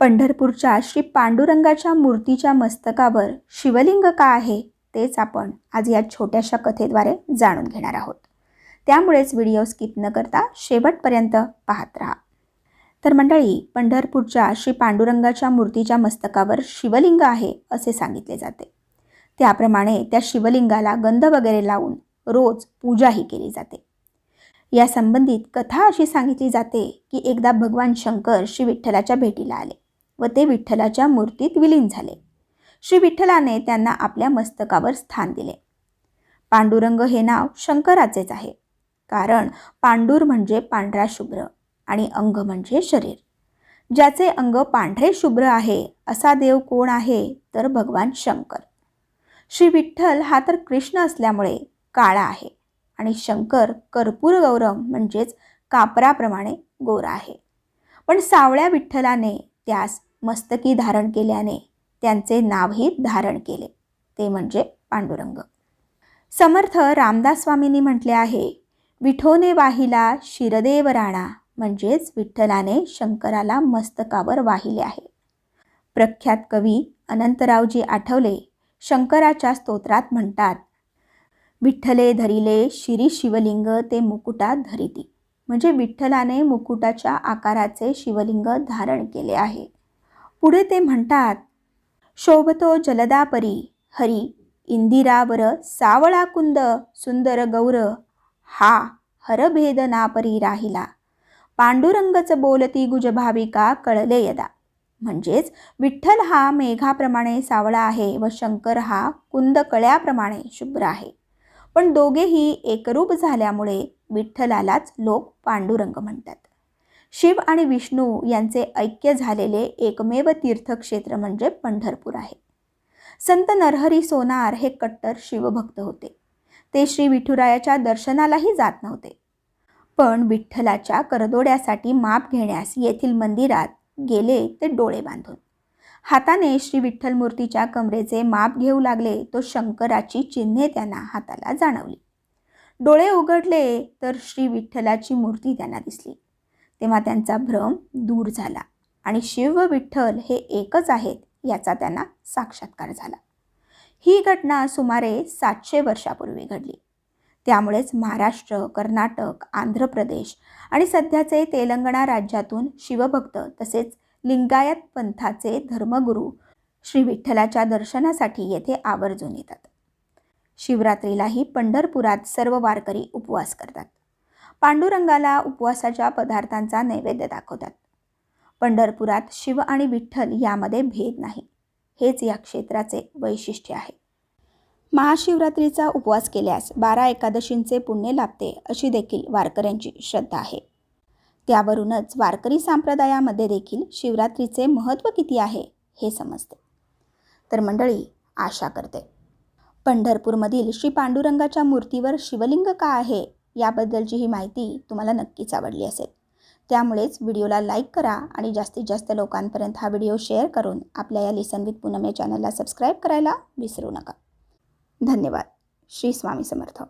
पंढरपूरच्या श्री पांडुरंगाच्या मूर्तीच्या मस्तकावर शिवलिंग का आहे तेच आपण आज या छोट्याशा कथेद्वारे जाणून घेणार आहोत. त्यामुळेच व्हिडिओ स्किप न करता शेवटपर्यंत पाहत राहा. तर मंडळी पंढरपूरच्या श्री पांडुरंगाच्या मूर्तीच्या मस्तकावर शिवलिंग आहे असे सांगितले जाते. त्याप्रमाणे त्या शिवलिंगाला गंध वगैरे लावून रोज पूजाही केली जाते. या संबंधित कथा अशी सांगितली जाते की एकदा भगवान शंकर श्री विठ्ठलाच्या भेटीला आले. व ते विठ्ठलाच्या मूर्तीत विलीन झाले. श्री विठ्ठलाने त्यांना आपल्या मस्तकावर स्थान दिले. पांडुरंग हे नाव शंकराचेच आहे. कारण पांडूर म्हणजे पांढरा शुभ्र आणि अंग म्हणजे शरीर. ज्याचे अंग पांढरे शुभ्र आहे असा देव कोण आहे तर भगवान शंकर. श्री विठ्ठल हा तर कृष्ण असल्यामुळे काळा आहे आणि शंकर कर्पूर गौरम म्हणजेच कापराप्रमाणे गोरा आहे. पण सावळ्या विठ्ठलाने त्यास मस्तकी धारण केल्याने त्यांचे नावही धारण केले. ते म्हणजे पांडुरंग. समर्थ रामदास स्वामींनी म्हटले आहे विठोने वाहिला शिरदेव राणा म्हणजेच विठ्ठलाने शंकराला मस्तकावर वाहिले आहे. प्रख्यात कवी अनंतरावजी आठवले शंकराच्या स्तोत्रात म्हणतात विठ्ठले धरिले शिरी शिवलिंग ते मुकुटात धरिती. म्हणजे विठ्ठलाने मुकुटाच्या आकाराचे शिवलिंग धारण केले आहे. पुढे ते म्हणतात शोभतो जलदापरी हरी इंदिरावर सावळा कुंद सुंदर गौर हा हरभेदनापरी राहिला. पांडुरंगच बोलती गुजभाविका कळले यदा. म्हणजेच विठ्ठल हा मेघाप्रमाणे सावळा आहे व शंकर हा कुंद कळ्याप्रमाणे शुभ्र आहे. पण दोघेही एकरूप झाल्यामुळे विठ्ठलालाच लोक पांडुरंग म्हणतात. शिव आणि विष्णू यांचे ऐक्य झालेले एकमेव तीर्थक्षेत्र म्हणजे पंढरपूर आहे. संत नरहरी सोनार हे कट्टर शिवभक्त होते. ते श्री विठुरायाच्या दर्शनालाही जात नव्हते. पण विठ्ठलाच्या करदोड्यासाठी माप घेण्यास येथील मंदिरात गेले ते डोळे बांधून. हाताने श्री विठ्ठल मूर्तीच्या कमरेचे माप घेऊ लागले तो शंकराची चिन्हे त्यांना हाताला जाणवली. डोळे उघडले तर श्री विठ्ठलाची मूर्ती त्यांना दिसली. तेव्हा त्यांचा भ्रम दूर झाला. आणि शिव व विठ्ठल हे एकच आहेत याचा त्यांना साक्षात्कार झाला. ही घटना सुमारे सातशे वर्षापूर्वी घडली. त्यामुळेच महाराष्ट्र कर्नाटक आंध्र प्रदेश आणि सध्याचे तेलंगणा राज्यातून शिवभक्त तसेच लिंगायत पंथाचे धर्मगुरू श्री विठ्ठलाच्या दर्शनासाठी येथे आवर्जून येतात. शिवरात्रीलाही पंढरपुरात सर्व वारकरी उपवास करतात. पांडुरंगाला उपवासाच्या पदार्थांचा नैवेद्य दाखवतात. पंढरपुरात शिव आणि विठ्ठल यामध्ये भेद नाही. हेच या क्षेत्राचे वैशिष्ट्य आहे. महाशिवरात्रीचा उपवास केल्यास बारा एकादशींचे पुण्य लाभते अशी देखील वारकऱ्यांची श्रद्धा आहे. त्यावरूनच वारकरी संप्रदायामध्ये देखील शिवरात्रीचे महत्त्व किती आहे हे समजते. तर मंडळी आशा करते. पंढरपूरमधील श्री पांडुरंगाच्या मूर्तीवर शिवलिंग का आहे याबद्दलची ही माहिती तुम्हाला नक्कीच आवडली असेल. त्यामुळेच व्हिडिओला लाईक करा आणि जास्तीत जास्त लोकांपर्यंत हा व्हिडिओ शेअर करून आपल्या या लिसन विथ पूनम या चॅनलला सबस्क्राईब करायला विसरू नका. धन्यवाद. श्री स्वामी समर्थ.